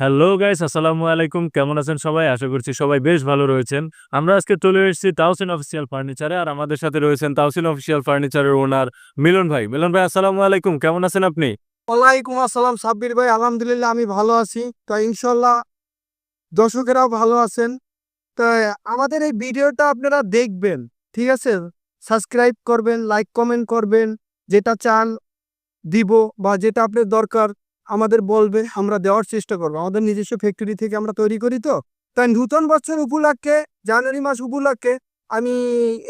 Hello guys আসসালামু আলাইকুম কেমন আছেন সবাই? আশা করছি সবাই বেশ ভালো রয়েছেন। আমরা আজকে চলে এসেছি তাওসিন অফিসিয়াল ফার্নিচারে আর আমাদের সাথে রয়েছেন তাওসিন অফিসিয়াল ফার্নিচারের ওনার মিলন ভাই। মিলন ভাই, আসসালামু আলাইকুম। কেমন আছেন আপনি? ওয়ালাইকুম আসসালাম, সাব্বির ভাই। আলহামদুলিল্লাহ, আমি ভালো আছি। তো ইনশাল্লাহ দর্শকেরাও ভালো আছেন। তো আমাদের এই ভিডিওটা আপনারা দেখবেন, ঠিক আছে? সাবস্ক্রাইব করবেন, লাইক, কমেন্ট করবেন। যেটা চান দিব বা যেটা আপনার দরকার আমাদের বলবে আমরা দেওয়ার চেষ্টা করব। আমাদের নিজস্ব ফ্যাক্টরি থেকে আমরা তৈরি করি তো। তাই নূতন বছর উপলক্ষে জানুয়ারি মাস উপলক্ষে আমি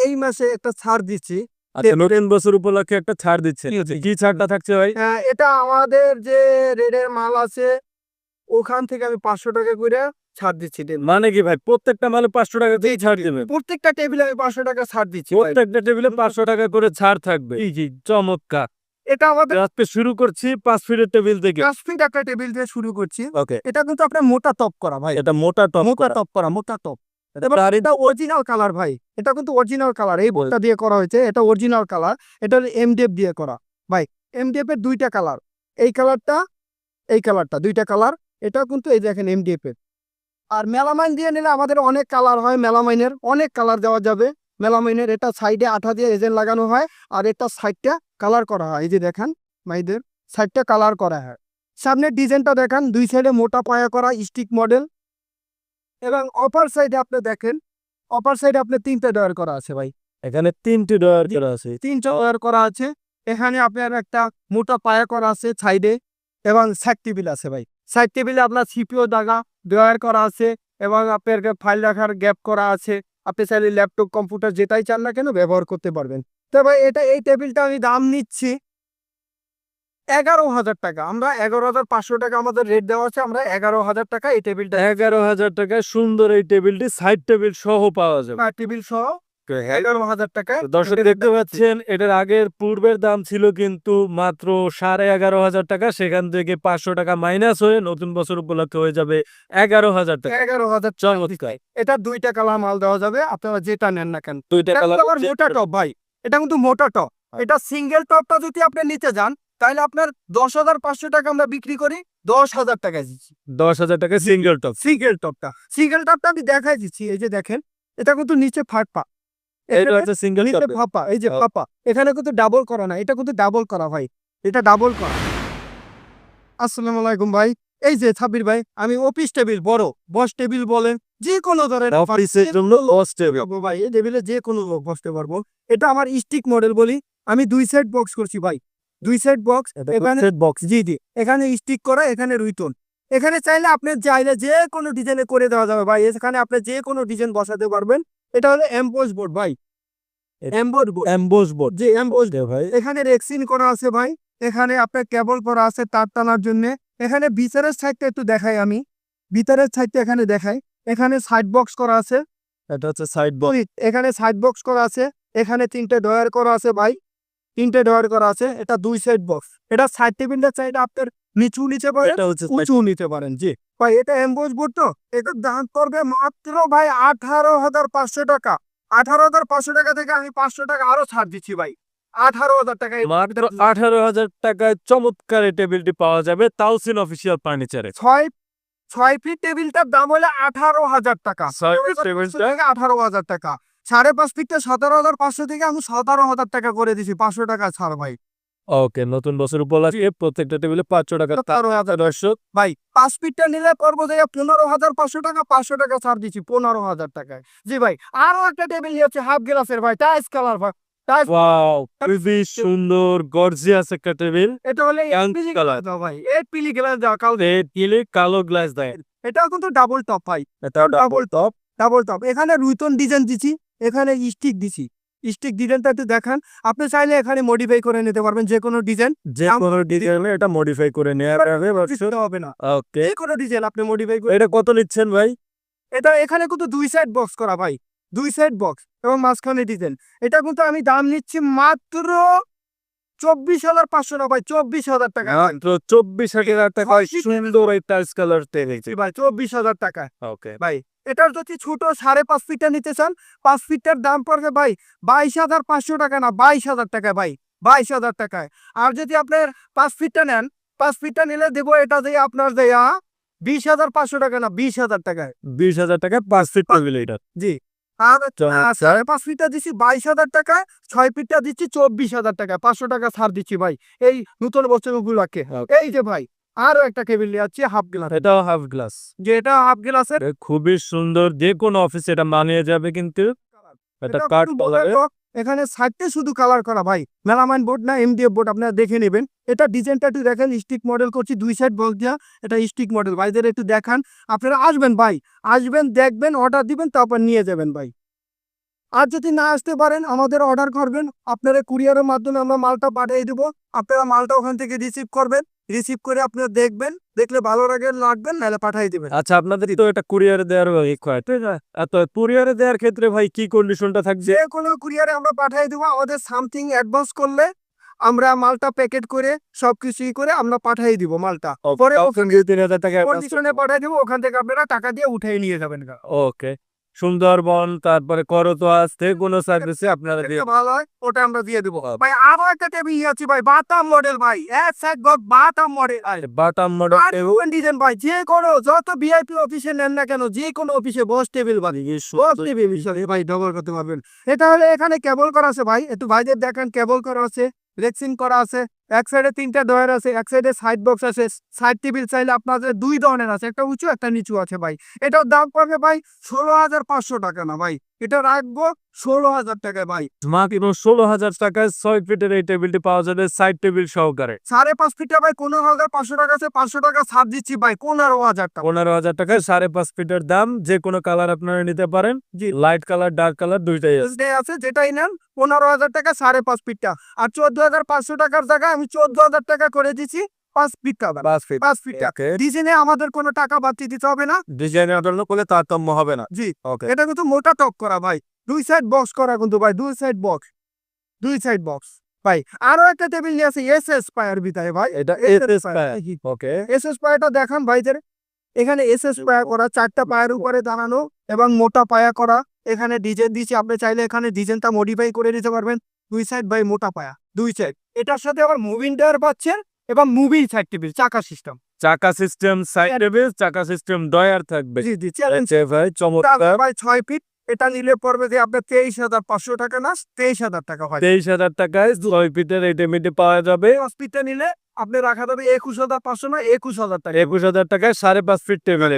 এই মাসে একটা ছাড় দিচ্ছি। আচ্ছা নতুন বছর উপলক্ষে একটা ছাড় দিচ্ছেন। কি ছাড়টা থাকছে ভাই? হ্যাঁ, এটা আমাদের যে রেডের মাল আছে ওখান থেকে আমি পাঁচশো টাকা করে ছাড় দিচ্ছি। মানে কি ভাই? প্রত্যেকটা মালে পাঁচশো টাকা দিয়ে ছাড় দেবেন? প্রত্যেকটা টেবিলে আমি পাঁচশো টাকা ছাড় দিচ্ছি। প্রত্যেকটা টেবিলে পাঁচশো টাকা করে ছাড় থাকবে। জি জি। চমৎকার। এটা আমাদের আজকে শুরু করছি পাঁচ ফিটের টেবিল থেকে। পাঁচ ফিট একটা টেবিল দিয়ে শুরু করছি। ওকে এটা কিন্তু আপনার মোটা টপ করা ভাই। এটা মোটা টপ মোটা টপ করা মোটা টপ এবার এটা অরিজিনাল কালার ভাই। এটা কিন্তু অরিজিনাল কালার এই দিয়ে করা হয়েছে এটা অরিজিনাল কালার এটা এমডিএফ দিয়ে করা ভাই। এমডিএফ এর দুইটা কালার এই কালারটা এই কালারটা দুইটা কালার কিন্তু এই দেখেন এমডিএফ এর। আর মেলামাইন দিয়ে নিলে আমাদের অনেক কালার হয় মেলামাইনের অনেক কালার দেওয়া যাবে। মেলামাইনের এটা সাইডে আঠা দিয়ে এজেন্ট লাগানো হয় আর এটা সাইডটা কালার করা হয়। এই যে দেখেন মাইদের সাইডটা কালার করা হয়। সামনের ডিজাইনটা দেখান দুই সাইডে মোটা পায়া করা স্টিক মডেল এবং অপার সাইডে আপনি দেখেন অপার সাইডে আপনার তিনটা ডয়ার করা আছে ভাই। এখানে তিনটি ডয়ার করা আছে। তিনটা ডয়ার করা আছে। এখানে আপনার একটা মোটা পায়া করা আছে সাইডে এবং সাইড টেবিল আছে ভাই। সাইড টেবিলে আপনার সিপিও দাগা ডয়ার করা আছে এবং আপনার ফাইল রাখার গ্যাপ করা আছে। আপনি চাইলে ল্যাপটপ কম্পিউটার যেটাই চান না কেন ব্যবহার করতে পারবেন। তো ভাই এটা এই টেবিলটা আমি দাম নিচ্ছি এগারো হাজার টাকা। আমরা এগারো হাজার পাঁচশো টাকা আমাদের রেট দেওয়া আছে আমরা এগারো হাজার টাকা এই টেবিলটা এগারো হাজার টাকায় সুন্দর এই টেবিলটি সাইড টেবিল সহ পাওয়া যাবে। টেবিল সহ এগারো হাজার টাকা দর্শক দেখতে পাচ্ছেন এটার আগের পূর্বের দাম ছিল কিন্তু মাত্র সাড়ে এগারো হাজার টাকা সেখান থেকে পাঁচশো টাকা মাইনাস হয়ে নতুন বছর উপলক্ষে হয়ে যাবে এগারো হাজার টাকা। এগারো হাজার চমৎকার। এটা দুইটা কালার মাল দেওয়া যাবে আপনারা যেটা নেন না কেন। দুইটা কালার মোটা টপ ভাই। এটা কিন্তু মোটা টপ। এটা সিঙ্গেল টপটা যদি আপনি নিতে যান তাহলে আপনার দশ হাজার পাঁচশো টাকা আমরা বিক্রি করি দশ হাজার টাকা দিচ্ছি। দশ হাজার টাকা সিঙ্গেল টপ সিঙ্গেল টপটা সিঙ্গেল টপটা আমি দেখাই দিচ্ছি এই যে দেখেন এটা কিন্তু নিচে ফাঁপা এটা হচ্ছে সিঙ্গেল নিচে এই যে ও। এখানে কিন্তু ডাবল করা না এটা কিন্তু ডাবল করা ভাই। এটা ডাবল করা। আসসালামু আলাইকুম ভাই। এই যে ছাবির ভাই আমি অফিস টেবিল বড় বস টেবিল বলেন যে কোনো ধরনের অফিসের জন্য লস ভাই এই টেবিলে যে কোনো বসতে পারব। এটা আমার স্টিক মডেল বলি। আমি দুই সাইড বক্স করছি ভাই। দুই সাইড বক্স এখানে বক্স জি জি। এখানে স্টিক করা এখানে রুইতন। এখানে চাইলে আপনি চাইলে যে কোনো ডিজাইনে করে দেওয়া যাবে ভাই। এখানে আপনি যে কোনো ডিজাইন বসাতে পারবেন। এটা হলো এমবোস বোর্ড ভাই। এমবোস বোর্ড এমবোস বোর্ড জি এমবোস ভাই। এখানে রেক্সিন করা আছে ভাই। এখানে আপনার কেবল করা আছে তার টানার জন্য। এখানে ভিতরের সাইডটা একটু দেখাই আমি। ভিতরের সাইডটা এখানে দেখাই। এখানে সাইড বক্স করা আছে। এটা হচ্ছে সাইড বক্স এখানে সাইড বক্স করা আছে। এখানে তিনটে ডয়ার করা আছে ভাই। তিনটে ডয়ার করা আছে। এটা দুই সাইড বক্স এটা সাইড টেবিলটা চাইলে আপনার নিচু পারেন এটা হচ্ছে উঁচু নিতে পারেন জি। ভাই এটা এমবোজ বোর্ড তো? এটা দাম পড়বে মাত্র ভাই আঠারো হাজার পাঁচশো টাকা। আঠারো হাজার পাঁচশো টাকা থেকে আমি পাঁচশো টাকা আরও ছাড় দিচ্ছি ভাই। আঠারো হাজার টাকা মাত্র আঠারো হাজার টাকায় চমৎকার এই টেবিলটি পাওয়া যাবে তাওসিন অফিসিয়াল ফার্নিচারে ছয় ছয় ফিট টেবিলটার দাম হলে আঠারো হাজার টাকা? আঠারো হাজার টাকা। সাড়ে পাঁচ ফিটটা সতেরো হাজার পাঁচশো থেকে আমি সতেরো হাজার টাকা করে দিছি পাঁচশো টাকা ছাড় ভাই। ওকে নতুন বছর উপলক্ষে প্রত্যেকটা টেবিলে পাঁচশো টাকা সতেরো হাজার দর্শক। ভাই পাঁচ ফিটটা নিলে পড়ব যে পনেরো হাজার পাঁচশো টাকা পাঁচশো টাকা ছাড় দিচ্ছি পনেরো হাজার টাকায়। জি ভাই আরও একটা টেবিল হচ্ছে হাফ গ্লাসের ভাই টাইস কালার ভাই। ওয়াও খুবই সুন্দর গর্জিয়াস একটা টেবিল। এটা হলে Young পিলি দাও ভাই। এই পিলি গ্লাস দাও কাল গ্লাস দেয়। এটাও কিন্তু ডাবল টপ ভাই। ডাবল টপ ডাবল টপ এখানে রুইতন ডিজাইন দিছি এখানে স্টিক দিছি। স্টিক ডিজাইনটা একটু দেখান। আপনি চাইলে এখানে মডিফাই করে নিতে পারবেন যে কোনো ডিজাইন যে কোনো ডিজাইনে এটা মডিফাই করে নেওয়া যাবে হবে না। ওকে যে কোনো ডিজাইন আপনি মডিফাই করে এটা কত নিচ্ছেন ভাই? এটা এখানে কিন্তু দুই সাইড বক্স করা ভাই। দুই সাইড বক্স এবং মাঝখানে ডিজাইন এটা কিন্তু আমি দাম নিচ্ছি মাত্র চব্বিশ হাজার পাঁচশো না চব্বিশ হাজার টাকা। চব্বিশ হাজার টাকা। সুন্দর এই কালার ভাই চব্বিশ হাজার টাকা। ওকে ভাই এটার যদি ছোট সাড়ে পাঁচ ফিটটা নিতে চান পাঁচ ফিটটার দাম পড়বে ভাই বাইশ হাজার পাঁচশো টাকা না বাইশ হাজার টাকা ভাই বাইশ হাজার টাকায় আর যদি আপনার পাঁচ ফিটটা নেন পাঁচ ফিটটা নিলে দেবো এটা দিয়ে আপনার দেয়া বিশ হাজার পাঁচশো টাকা না বিশ হাজার টাকায় বিশ হাজার টাকা পাঁচ ফিট টেবিল এটা জি। আর সাড়ে পাঁচ ফিটটা দিচ্ছি বাইশ হাজার টাকায় ছয় ফিটটা দিচ্ছি চব্বিশ হাজার পাঁচশো টাকা ছাড় দিচ্ছি ভাই। এই নতুন বছর উপলক্ষে। এই যে ভাই আরও একটা কেবিল হাফ গ্লাস এটাও হাফ গ্লাস যেটা হাফ গ্লাসের খুবই সুন্দর যে কোনো অফিসে এটা মানিয়ে যাবে কিন্তু এটা এখানে সাইডে শুধু কালার করা। ভাই মেলামাইন বোর্ড না এমডিএফ বোর্ড আপনারা দেখে নেবেন। এটা ডিজাইনটা একটু দেখেন স্টিক মডেল করছি দুই সাইড বক্স দেওয়া এটা স্টিক মডেল ভাইদের একটু দেখান। আপনারা আসবেন ভাই আসবেন দেখবেন অর্ডার দিবেন তারপর নিয়ে যাবেন ভাই। আর যদি না আসতে পারেন আমাদের অর্ডার করবেন। আপনারা কুরিয়ারের মাধ্যমে আমরা মালটা পাঠিয়ে দেবো। আপনারা মালটা ওখান থেকে রিসিভ করবেন। রিসিভ করে আপনারা দেখবেন দেখলে ভালো লাগে লাগবেন নাহলে পাঠিয়ে দিবেন। আচ্ছা আপনাদের তো এটা কুরিয়ারে দেওয়ার রিকোয়ার্ড এত কুরিয়ারে দেওয়ার ক্ষেত্রে ভাই কি কন্ডিশনটা থাকছে? যে কোনো কুরিয়ারে আমরা পাঠিয়ে দেবো আমাদের সামথিং অ্যাডভান্স করলে আমরা মালটা প্যাকেট করে সবকিছু করে আমরা পাঠিয়ে দিব মালটা। পরে তিন হাজার টাকা কন্ডিশনে পাঠিয়ে দেবো ওখান থেকে আপনারা টাকা দিয়ে উঠিয়ে নিয়ে যাবেন। ওকে সুন্দরবন তারপরে করতোয়াজ যে কোনো সার্ভিসে আপনারা দিয়ে ভালো হয় ওটা আমরা দিয়ে দেবো। আচ্ছা। ভাই আরও একটা টেবিল আছে ভাই বাতাম মডেল ভাই এক সাইড বাতাম মডেল বাটাম মডেল ডিজাইন ভাই যে কোনো যত ভিআইপি অফিসে নেন না কেন যে কোনো অফিসে বস টেবিল বাড়ি বস টেবিল ভাই ডবল করতে পারবেন। এটা হলে এখানে কেবল করা আছে ভাই একটু ভাইদের দেখেন কেবল করা আছে রেক্সিং করা আছে। এক সাইডে তিনটা ডয়ার আছে এক সাইডে সাইড বক্স আছে। সাইড টেবিল চাইলে আপনাদের দুই ধরনের আছে একটা উঁচু একটা নিচু আছে ভাই। এটার দাম পড়বে ভাই ষোলো হাজার পাঁচশো টাকা না ভাই। এটা রাখব ষোলো হাজার টাকায় ভাই। মাত্র ষোলো হাজার টাকায় ছয় ফিটের এই টেবিলটি পাওয়া যাবে সাইড টেবিল সহকারে। সাড়ে পাঁচ ফিটে ভাই পনেরো হাজার পাঁচশো টাকা আছে পাঁচশো টাকা ছাড় দিচ্ছি ভাই পনেরো হাজার টাকা। পনেরো হাজার টাকায় সাড়ে পাঁচ ফিটের দাম যে কোনো কালার আপনারা নিতে পারেন। জি। লাইট কালার ডার্ক কালার দুইটাই আছে। আছে যেটাই নেন পনেরো হাজার টাকা সাড়ে পাঁচ ফিটটা। আর চোদ্দ হাজার পাঁচশো টাকার জায়গায় আমি চোদ্দ হাজার টাকা করে দিচ্ছি পাঁচ ফিটটা ভাই। পাঁচ ফিট পাঁচ ফিটটা ডিজাইনে আমাদের কোনো টাকা বাড়তি দিতে হবে না। ডিজাইনের জন্য করলে তারতম্য হবে না। জি। ওকে এটা কিন্তু মোটা টক করা ভাই। দুই সাইড বক্স করা কিন্তু ভাই দুই সাইড বক্স দুই সাইড বক্স ভাই। আরও একটা টেবিল আছে এস এস পায়ার ভাই। এটা এস ওকে এস এস পায়াটা দেখান ভাইদের এখানে এস এস পায়া করা চারটা পায়ের উপরে দাঁড়ানো এবং মোটা পায়া করা। এখানে ডিজাইন দিয়েছি আপনি চাইলে এখানে ডিজাইনটা মডিফাই করে নিতে পারবেন। দুই সাইড বাই মোটা পায়া দুই সাইড এটার সাথে আবার মুভিং টায়ার পাচ্ছেন এবং মুভিং সাইড টেবিল চাকা সিস্টেম চাকা সিস্টেম সাইড টেবিল চাকা সিস্টেম ডয়ার থাকবে। জি জি চ্যালেঞ্জ ভাই চমৎকার। ভাই 6 ফিট এটা নিলে পড়বে যে আপনার তেইশ হাজার পাঁচশো টাকা না তেইশ হাজার টাকা হয়। তেইশ হাজার টাকায় ছয় ফিটের এই টেবিলটি পাওয়া যাবে। পাঁচ ফিটটা নিলে আপনি রাখা যাবে একুশ হাজার পাঁচশো না একুশ হাজার টাকা। একুশ হাজার টাকায় সাড়ে পাঁচ ফিট টেবিল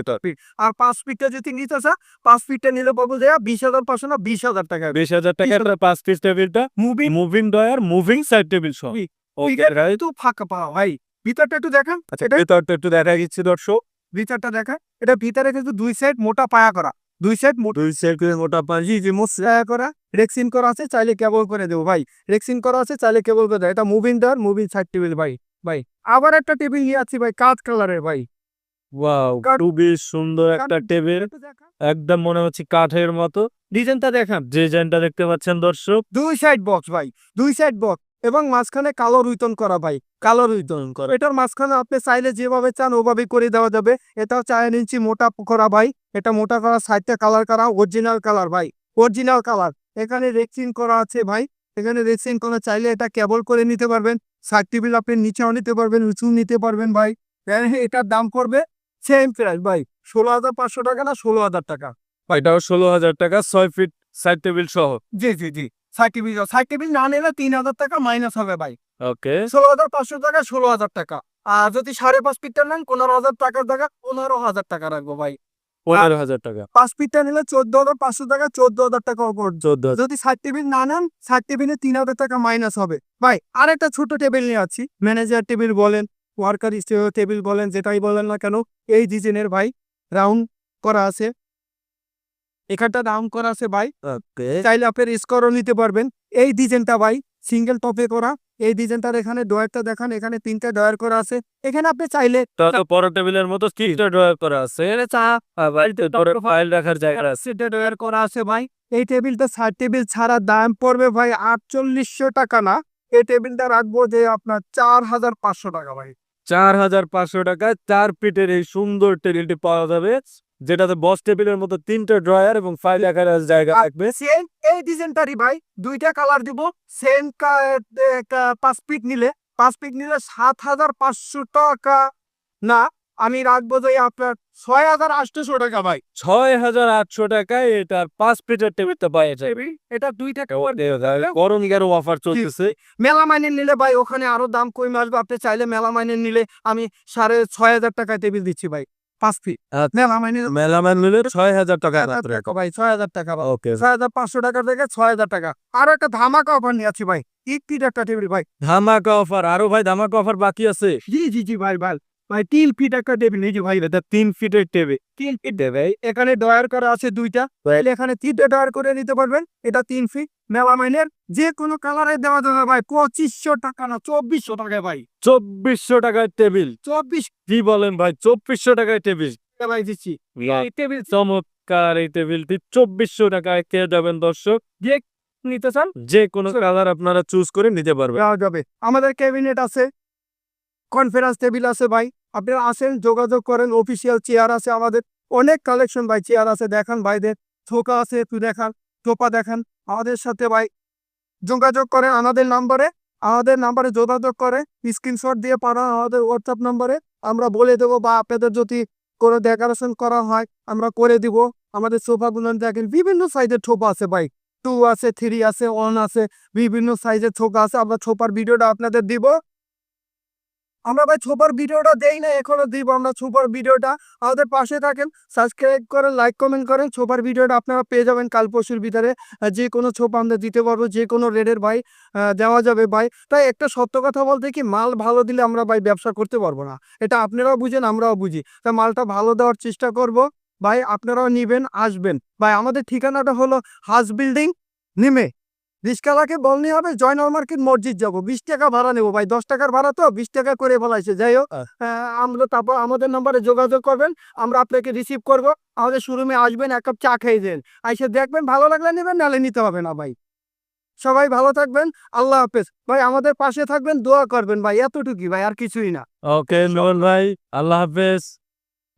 আর পাঁচ ফিটটা যদি নিতে চান পাঁচ ফিটটা নিলে পাবো যে বিশ হাজার পাঁচশো না বিশ হাজার টাকা। বিশ হাজার টাকা পাঁচ পিস টেবিলটা movie moving drawer moving side table সহ। ওকে একটু ফাঁকা পাওয়া ভাই। ভিতরটা একটু দেখেন আচ্ছা ভেতরটা একটু দেখা দিচ্ছি দর্শক। ভিতরটা দেখেন। এটা ভিতরে কিন্তু দুই সাইড মোটা পায়া করা। দুই সাইড দুই সাইড মোটা পাঁচ জি জি মোট করা। রেক্সিন করা আছে চাইলে কেবল করে দেবো ভাই। রেক্সিন করা আছে চাইলে কেবল করে দেবো। এটা moving drawer moving side table ভাই। ভাই আবার একটা টেবিল নিয়ে আছি ভাই কাঠ কালারের ভাই। ওয়াও খুবই সুন্দর একটা টেবিল। একদম মনে হচ্ছে কাঠের মতো। ডিজাইনটা দেখান। ডিজাইনটা দেখতে পাচ্ছেন দর্শক। দুই সাইড বক্স ভাই দুই সাইড বক্স এবং মাঝখানে কালো রুইতন করা ভাই কালো রুইতন করা। এটার মাঝখানে আপনি চাইলে যেভাবে চান ওভাবে করে দেওয়া যাবে। এটাও চার ইঞ্চি মোটা করা ভাই এটা মোটা করা সাইডটা কালার করা অরিজিনাল কালার ভাই অরিজিনাল কালার এখানে রেক্সিন করা আছে ভাই। এখানে রেক্সিন করা চাইলে এটা কেবল করে নিতে পারবেন টেবিল আপনি নিচেও নিতে পারবেন উঁচু নিতে পারবেন ভাই। এটার দাম পড়বে সেম প্রাইস ভাই ষোলো হাজার পাঁচশো টাকা না ষোলো হাজার টাকা? এটাও ষোলো হাজার টাকা ছয় ফিট সাইড টেবিল সহ। জি জি জি সাইড টেবিল সাইড টেবিল না নিলে তিন হাজার টাকা মাইনাস হবে ভাই। ওকে ষোলো হাজার পাঁচশো টাকা ষোলো হাজার টাকা। আর যদি সাড়ে পাঁচ ফিটটা নেন পনেরো হাজার টাকার টাকা পনেরো হাজার টাকা রাখব ভাই। পনেরো হাজার টাকা। পাঁচ ফিটটা নিলে চোদ্দ হাজার পাঁচশো টাকা চোদ্দ হাজার টাকা ওপর চোদ্দ যদি সাত টেবিল না নেন সাত টেবিলে তিন হাজার টাকা মাইনাস হবে। ভাই আর একটা ছোট টেবিল নিয়ে আছি ম্যানেজার টেবিল বলেন ওয়ার্কার টেবিল বলেন যেটাই বলেন না কেন এই ডিজাইনের ভাই রাউন্ড করা আছে। এখানটা রাউন্ড করা আছে ভাই। চাইলে আপনার স্কোরও নিতে পারবেন। এই ডিজাইনটা ভাই সিঙ্গেল টপে করা। এই ডিজাইনটার এখানে ডয়ারটা দেখান এখানে তিনটা ডয়ার করা আছে। এখানে আপনি চাইলে তো বড় টেবিলের মতো তিনটা ড্রয়ার করা আছে। চা ফাইল রাখার জায়গা আছে। সেটা ডয়ার করা আছে ভাই। এই টেবিলটা সাইড টেবিল ছাড়া দাম পড়বে ভাই আটচল্লিশশো টাকা না। এই টেবিলটা রাখব যে আপনার চার হাজার পাঁচশো টাকা ভাই। চার হাজার পাঁচশো টাকায় চার পিটের এই সুন্দর টেবিলটি পাওয়া যাবে। যেটাতে বস টেবিলের মতো তিনটা ড্রয়ার এবং ফাইল রাখার জায়গা আর থাকবে। সেম এই ডিজাইনটারই ভাই দুইটা কালার দিব সেম পাঁচ পিক নিলে পাঁচ পিক নিলে সাত হাজার পাঁচশো টাকা। না আমি রাখব যে আপনার ছয় হাজার আটশোশো টাকা ভাই। ছয় হাজার আটশো টাকায় এটার পাঁচ ফিটের টেবিলটা পাওয়া যায়। এটা দুই টাকা গরম গেরো অফার চলতেছে। মেলা মাইনের নিলে ভাই ওখানে আরও দাম কমে আসবে আপনি চাইলে মেলা মাইনের নিলে আমি সাড়ে ছয় হাজার টাকায় টেবিল দিচ্ছি ভাই। পাঁচ ফিট। মেলা মাইনের মেলামান নিলে ছয় হাজার টাকা ভাই ছয় হাজার টাকা ওকে। ছয় হাজার পাঁচশো টাকা থেকে ছয় হাজার টাকা। আর একটা ধামাকা অফার নিয়ে আছি ভাই। এক ফিট একটা টেবিল ভাই। ধামাকা অফার আরও ভাই ধামাকা অফার বাকি আছে। জি জি জি ভাই ভাই। ভাই তিন ফিট একটা টেবিল যে ভাই দাদা তিন ফিটের টেবিল তিন ফিট দেবে এখানে ডয়ার করা আছে দুইটা। তাহলে এখানে তিনটে ডয়ার করে নিতে পারবেন এটা তিন ফিট মেলা মাইনের যে কোনো কালারে দেওয়া যাবে ভাই পঁচিশশো টাকা না চব্বিশশো টাকায় ভাই। চব্বিশশো টাকার টেবিল চব্বিশ কি বলেন ভাই চব্বিশশো টাকায় টেবিল ভাই দিচ্ছি। টেবিল চমৎকার এই টেবিলটি চব্বিশশো টাকায় কে যাবেন দর্শক। যে নিতে চান যে কোনো কালার আপনারা চুজ করে নিতে পারবেন। যাবে। আমাদের ক্যাবিনেট আছে কনফারেন্স টেবিল আছে ভাই। আপনারা আসেন, যোগাযোগ করেন অফিসিয়াল চেয়ার আছে আমাদের। অনেক কালেকশন ভাই চেয়ার আছে, দেখান ভাইদের। থোকা আছে, একটু দেখান, টোপা দেখান। আমাদের সাথে ভাই, যোগাযোগ করেন আমাদের নাম্বারে আমাদের নাম্বারে যোগাযোগ করে স্ক্রিনশট দিয়ে পাঠান আমাদের হোয়াটসঅ্যাপ নাম্বারে আমরা বলে দেবো বা আপনাদের যদি কোনো ডেকোরেশন করা হয়, আমরা করে দিব। আমাদের সোফাগুলো দেখেন, বিভিন্ন সাইজের ছোপা আছে ভাই। টু আছে থ্রি আছে ওয়ান আছে, বিভিন্ন সাইজের ছোপা আছে। আমরা ছোপার ভিডিওটা আপনাদের দিব। আমরা ভাই ছোপার ভিডিওটা দেই না এখনও দিব আমরা ছোপার ভিডিওটা। আমাদের পাশে থাকেন সাবস্ক্রাইব করেন লাইক কমেন্ট করেন ছোপার ভিডিওটা আপনারা পেয়ে যাবেন কাল পরশুর ভিতরে। যে কোনো ছোপ আমরা দিতে পারব, যে কোনো রেডের ভাই দেওয়া যাবে ভাই। তাই একটা সত্য কথা বলতে কি, মাল ভালো দিলে আমরা ভাই ব্যবসা করতে পারব না। এটা আপনারাও বুঝেন, আমরাও বুঝি। তা মালটা ভালো দেওয়ার চেষ্টা করব। ভাই, আপনারাও নিবেন, আসবেন। ভাই, আমাদের ঠিকানাটা হলো হাউস বিল্ডিং নিমে রিস্কালাকে বলনি হবে জয়নল মার্কেট মসজিদ যাব। বিশ টাকা ভাড়া নেব ভাই দশ টাকার ভাড়া তো বিশ টাকা করে ফেলাইছে। যাই হোক আমরা তারপর আমাদের নাম্বারে যোগাযোগ করবেন আমরা আপনাকে রিসিভ করব। আমাদের শোরুমে আসবেন এক কাপ চা খেয়ে দেন আইসে দেখবেন ভালো লাগলে নেবেন নাহলে নিতে হবে না ভাই। সবাই ভালো থাকবেন আল্লাহ হাফেজ। ভাই আমাদের পাশে থাকবেন দোয়া করবেন ভাই এতটুকুই ভাই আর কিছুই না। ওকে ভাই আল্লাহ হাফেজ।